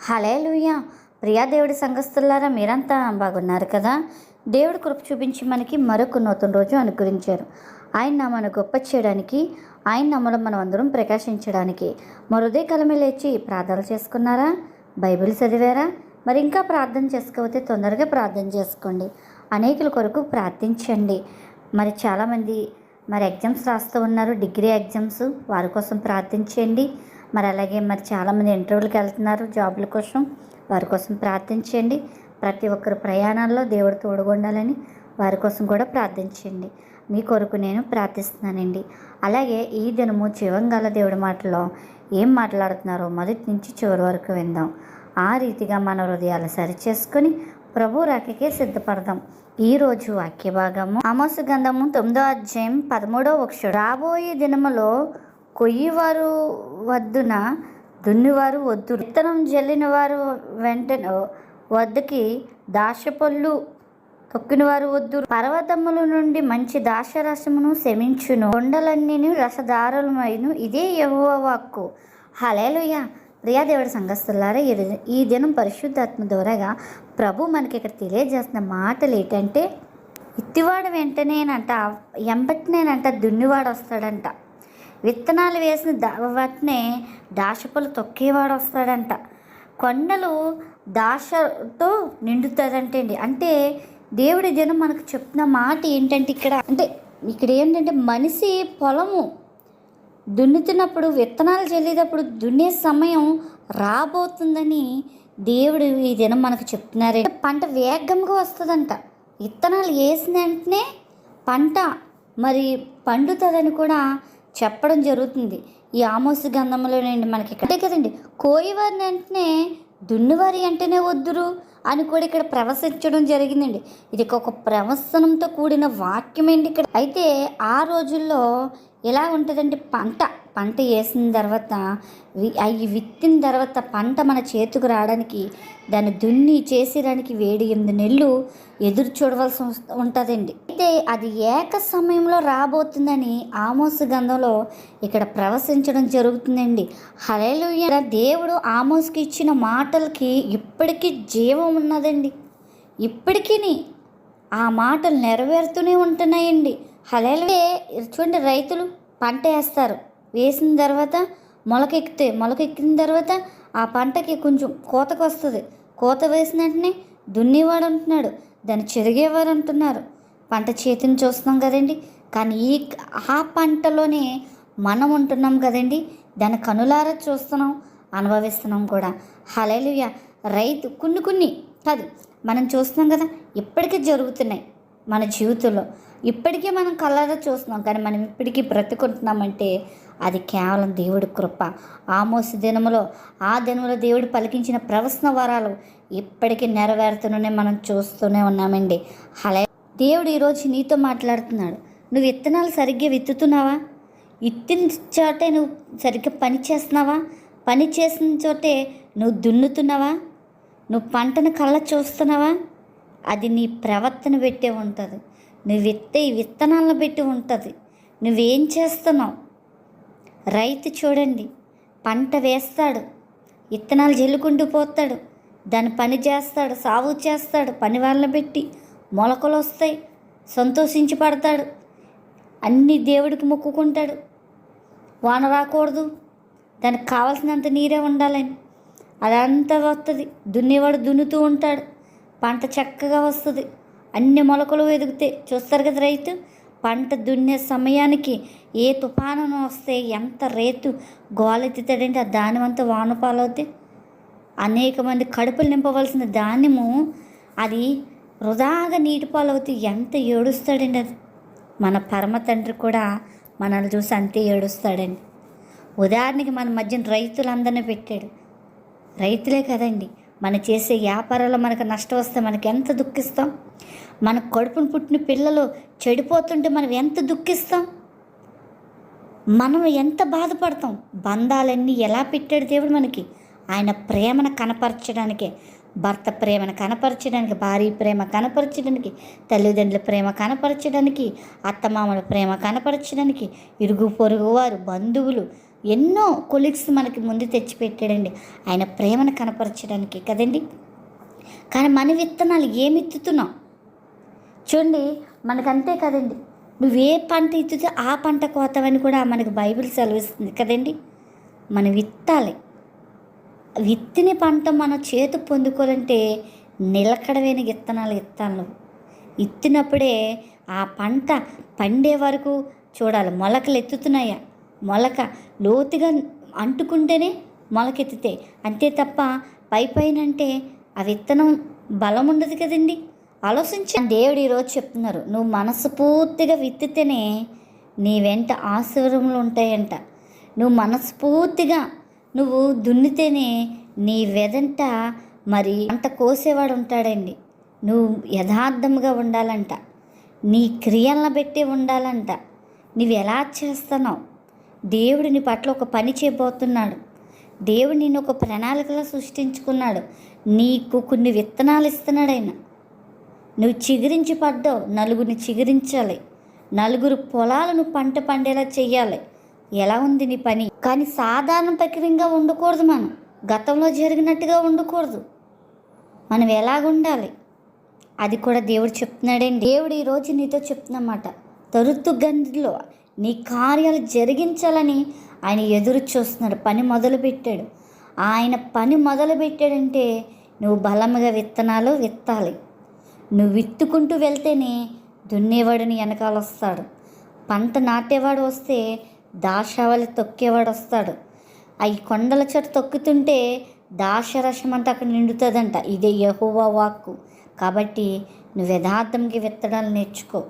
హలే లూయ ప్రియా దేవుడి సంఘస్థులారా మీరంతా బాగున్నారు కదా? దేవుడు కృప చూపించి మనకి మరొక నూతన రోజు అనుగ్రహించారు. ఆయన నామను గొప్ప చేయడానికి ఆయన నమ్మడం మనం అందరం ప్రకాశించడానికి. మరుదే కలమే లేచి ప్రార్థన చేసుకున్నారా? బైబిల్ చదివారా? మరి ఇంకా ప్రార్థన చేసుకోకపోతే తొందరగా ప్రార్థన చేసుకోండి. అనేకుల కొరకు ప్రార్థించండి. మరి చాలామంది మరి ఎగ్జామ్స్ రాస్తూ ఉన్నారు డిగ్రీ ఎగ్జామ్స్ వారి కోసం ప్రార్థించండి. మరి అలాగే మరి చాలామంది ఇంటర్వ్యూలకు వెళ్తున్నారు జాబుల కోసం. వారి కోసం ప్రార్థించండి. ప్రతి ఒక్కరి ప్రయాణాల్లో దేవుడు తోడుగొండాలని వారి కోసం కూడా ప్రార్థించండి. మీ కొరకు నేను ప్రార్థిస్తున్నానండి. అలాగే ఈ దినము జీవంగల దేవుడి మాటలో ఏం మాట్లాడుతున్నారో మొదటి నుంచి చివరి వరకు విందాం. ఆ రీతిగా మన హృదయాలు సరిచేసుకొని ప్రభు రాకకే సిద్ధపడదాం. ఈరోజు వాక్య భాగము ఆమోస గంధము తొమ్మిదో అధ్యాయం పదమూడో ఒకషుడు రాబోయే దినములో కొయ్యివారు వద్దున దున్నివారు వద్దు. విత్తనం జల్లిన వారు వెంటనే వద్దకి దాశపళ్ళు తొక్కినవారు వద్దు. పర్వతముల నుండి మంచి దాశరసమును శమించును. కొండలన్నీ రసదారులమైను ఇదే యహోవ వాక్కు. హలేలుయ ప్రియాదేవుడి సంఘస్థులారా ఈ ఈ దినం పరిశుద్ధాత్మ ద్వారాగా ప్రభు మనకి ఇక్కడ తెలియజేస్తున్న మాటలు ఏంటంటే ఇత్తివాడు వెంటనేనంట ఎంబటినేనంట దున్నివాడు వస్తాడంట విత్తనాలు వేసిన దా వాటినే దాశపలు తొక్కేవాడు వస్తాడంట. కొండలు దాశతో నిండుతుందంటండి అంటే దేవుడి దినం మనకు చెప్తున్న మాట ఏంటంటే ఇక్కడ అంటే ఇక్కడ ఏంటంటే మనిషి పొలము దున్నుతున్నప్పుడు విత్తనాలు చల్లేటప్పుడు దున్నే సమయం రాబోతుందని దేవుడు ఈ దినం మనకు చెప్తున్నారు. పంట వేగంగా వస్తుందంట. విత్తనాలు వేసిన వెంటనే పంట మరి పండుతుందని కూడా చెప్పడం జరుగుతుంది. ఈ ఆమోసు గంధంలోనండి మనకి ఇక్కడే అంతే కదండి. కోయివారిని వెంటనే దున్నువారి అంటేనే వద్దురు అని కూడా ఇక్కడ ప్రవశించడం జరిగిందండి. ఇది ఒక ప్రవసనంతో కూడిన వాక్యం అండి ఇక్కడ. అయితే ఆ రోజుల్లో ఎలా ఉంటుందంటే పంట పంట వేసిన తర్వాత వి- అవి విత్తిన తర్వాత పంట మన చేతికి రావడానికి దాన్ని దున్ని చేసేయడానికి వేడి ఎనిమిది నెలలు ఎదురు చూడవలసి ఉంటుందండి. అయితే అది ఏక సమయంలో రాబోతుందని ఆమోసు గంధంలో ఇక్కడ ప్రవశించడం జరుగుతుందండి. హలేలుయ దేవుడు ఆమోస్కి ఇచ్చిన మాటలకి ఇప్పటికీ జీవం ఉన్నదండి. ఇప్పటికీ ఆ మాటలు నెరవేరుతూనే ఉంటున్నాయండి. హలేలే. చూడండి రైతులు పంట వేస్తారు. వేసిన తర్వాత మొలకెక్కితే మొలకెక్కిన తర్వాత ఆ పంటకి కొంచెం కోతకు వస్తుంది. కోత వేసిన వెంటనే దున్నేవాడు అంటున్నాడు. దాన్ని చెరిగేవారు అంటున్నారు. పంట చేతిని చూస్తున్నాం కదండి. కానీ ఈ ఆ పంటలోనే మనం ఉంటున్నాం కదండి. దాన్ని కనులారా చూస్తున్నాం అనుభవిస్తున్నాం కూడా. హలేలుయ రైతు కొన్ని కొన్ని కాదు మనం చూస్తున్నాం కదా ఇప్పటికీ జరుగుతున్నాయి. మన జీవితంలో. ఇప్పటికే మనం కళ్ళారా చూస్తున్నాం. కానీ మనం ఇప్పటికీ బ్రతుకుంటున్నామంటే అది కేవలం దేవుడి కృప. ఆమోస దినములో ఆ దినములో దేవుడు పలికించిన ప్రవసన వరాలు ఇప్పటికీ నెరవేరుతూనే మనం చూస్తూనే ఉన్నామండి. అలా దేవుడు ఈరోజు నీతో మాట్లాడుతున్నాడు. నువ్వు విత్తనాలు సరిగ్గా విత్తుతున్నావా? విత్తిన చోటే నువ్వు సరిగ్గా పని చేస్తున్నావా? పని చేసిన చోటే నువ్వు దున్నుతున్నావా? నువ్వు పంటను కళ్ళ చూస్తున్నావా? అది నీ ప్రవర్తన పెట్టే ఉంటుంది. నువ్వు విత్తే విత్తనాలను పెట్టి ఉంటుంది. నువ్వేం చేస్తున్నావు? రైతు చూడండి పంట వేస్తాడు విత్తనాలు జల్లుకుంటూ పోతాడు దాని పని చేస్తాడు సాగు చేస్తాడు పని వాళ్ళని పెట్టి మొలకలు వస్తాయి సంతోషించి పడతాడు అన్ని దేవుడికి మొక్కుకుంటాడు. వాన రాకూడదు దానికి కావాల్సినంత నీరే ఉండాలని. అదంతా వస్తుంది దున్నేవాడు దున్నుతూ ఉంటాడు. పంట చక్కగా వస్తుంది. అన్ని మొలకలు ఎదుగుతాయి చూస్తారు కదా రైతు? పంట దున్నే సమయానికి ఏ తుఫాను వస్తే ఎంత రేతు గోలెత్తుతాడంటే ఆ ధాన్యం అంతా వాన పాలవుతాయి అనేక మంది కడుపులు నింపవలసిన ధాన్యము అది వృధాగా నీటి పాలవుతే ఎంత ఏడుస్తాడండి అది. మన పరమ తండ్రి కూడా మనల్ని చూసి అంతే ఏడుస్తాడండి. ఉదాహరణకి మన మధ్యన రైతులందరినీ పెట్టాడు. రైతులే కదండి. మనం చేసే వ్యాపారాల్లో మనకు నష్టం వస్తే మనకి ఎంత దుఃఖిస్తాం? మన కడుపును పుట్టిన పిల్లలు చెడిపోతుంటే మనం ఎంత దుఃఖిస్తాం? మనం ఎంత బాధపడతాం? బంధాలన్నీ ఎలా పెట్టాడు దేవుడు మనకి? ఆయన ప్రేమను కనపరచడానికే భర్త ప్రేమను కనపరచడానికి భార్య ప్రేమ కనపరచడానికి తల్లిదండ్రుల ప్రేమ కనపరచడానికి అత్తమామల ప్రేమ కనపరచడానికి ఇరుగు పొరుగు వారు బంధువులు ఎన్నో కొలీగ్స్ మనకి ముందు తెచ్చిపెట్టాడండి. ఆయన ప్రేమను కనపరచడానికి కదండి. కానీ మన విత్తనాలు ఏమి ఇత్తుతున్నాం చూడండి మనకంతే కదండి. ఏ పంట ఎత్తుతే ఆ పంట కోతావని కూడా మనకు బైబిల్ సెలవిస్తుంది కదండి. మనం విత్తాలి. విత్తిన పంట మన చేతి పొందుకోవాలంటే నిలకడమైన విత్తనాలు విత్తాలి ఇత్తినప్పుడే ఆ పంట పండే వరకు చూడాలి. మొలకలు ఎత్తుతున్నాయా? మొలక లోతుగా అంటుకుంటేనే మొలకెత్తితే. అంతే తప్ప పై పైన అంటే ఆ విత్తనం బలం ఉండదు కదండి. ఆలోచించి దేవుడు ఈరోజు చెప్తున్నారు నువ్వు మనసు పూర్తిగా విత్తితేనే నీ వెంట ఆశీర్వములు ఉంటాయంట. నువ్వు మనస్ఫూర్తిగా నువ్వు దున్నితేనే నీ వెదంట మరి అంత కోసేవాడు ఉంటాడండి. నువ్వు యథార్థంగా ఉండాలంట. నీ క్రియలను బట్టి ఉండాలంట. నువ్వు ఎలా చేస్తున్నావు? దేవుడిని పట్ల ఒక పని చేయబోతున్నాడు. దేవుడు నిన్ను ఒక ప్రణాళికలా సృష్టించుకున్నాడు. నీకు కొన్ని విత్తనాలు ఇస్తున్నాడు ఆయన నువ్వు చిగురించి పడ్డావు. నలుగురిని చిగురించాలి. నలుగురు పొలాలను పంట పండేలా చెయ్యాలి. ఎలా ఉంది నీ పని? కానీ సాధారణ ప్రక్రియంగా ఉండకూడదు మనం. గతంలో జరిగినట్టుగా ఉండకూడదు. మనం ఎలాగుండాలి? అది కూడా దేవుడు చెప్తున్నాడండి. దేవుడు ఈరోజు నీతో చెప్తున్నమాట. తరుత్తు గంధిలో నీ కార్యాలు జరిగించాలని ఆయన ఎదురు చూస్తున్నాడు. పని మొదలుపెట్టాడు. ఆయన పని మొదలుపెట్టాడంటే నువ్వు బలముగా విత్తనాలు విత్తాలి. నువ్వు విత్తుకుంటూ వెళ్తేనే దున్నేవాడిని వెనకాల వస్తాడు. పంట నాటేవాడు వస్తే దాశావళి తొక్కేవాడు వస్తాడు. అవి కొండల చెట్టు తొక్కుతుంటే దాశరసం అంటే అక్కడ నిండుతుందంట. ఇదే యహోవా వాక్కు. కాబట్టి నువ్వు యథార్థంగా విత్తడాలు నేర్చుకో.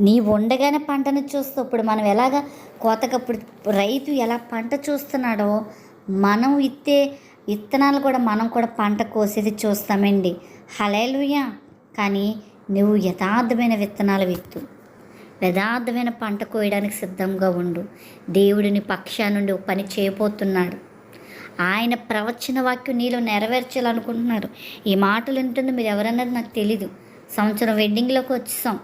నీ ఉండగానే పంటను చూస్తూ ఇప్పుడు మనం ఎలాగ కోతకప్పుడు రైతు ఎలా పంట చూస్తున్నాడో మనం ఇత్తే విత్తనాలు కూడా మనం కూడా పంట కోసేది చూస్తామండి. హలేలుయా కానీ నువ్వు యథార్థమైన విత్తనాలు విత్తు. యథార్థమైన పంట కోయడానికి సిద్ధంగా ఉండు. దేవుడిని పక్షా నుండి పని చేయబోతున్నాడు. ఆయన ప్రవచన వాక్యం నీలో నెరవేర్చాలనుకుంటున్నారు. ఈ మాటలు వింటుందో మీరు ఎవరన్నది నాకు తెలీదు. సంవత్సరం వెడ్డింగ్లోకి వచ్చేసాం.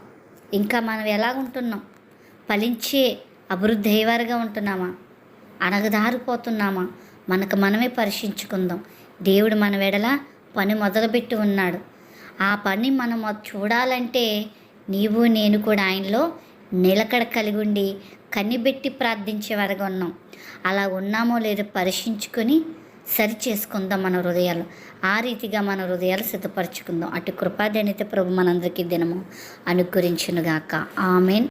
ఇంకా మనం ఎలాగుంటున్నాం? ఫలించే అభివృద్ధి అయ్యేవారుగా ఉంటున్నామా? అనగదారిపోతున్నామా మనకు మనమే పరీక్షించుకుందాం. దేవుడు మన వెడల పని మొదలుపెట్టి ఉన్నాడు. ఆ పని మనం చూడాలంటే నీవు నేను కూడా ఆయనలో నిలకడ కలిగి ఉండి కనిపెట్టి ప్రార్థించేవారుగా ఉన్నాం. అలా ఉన్నామో లేదో పరీక్షించుకొని సరి చేసుకుందాం మన హృదయాలు. ఆ రీతిగా మన హృదయాలు సిద్ధపరచుకుందాం. అటు కృపాదనిత ప్రభు మనందరికీ దినము అనుకరించునుగాక ఆమెన్.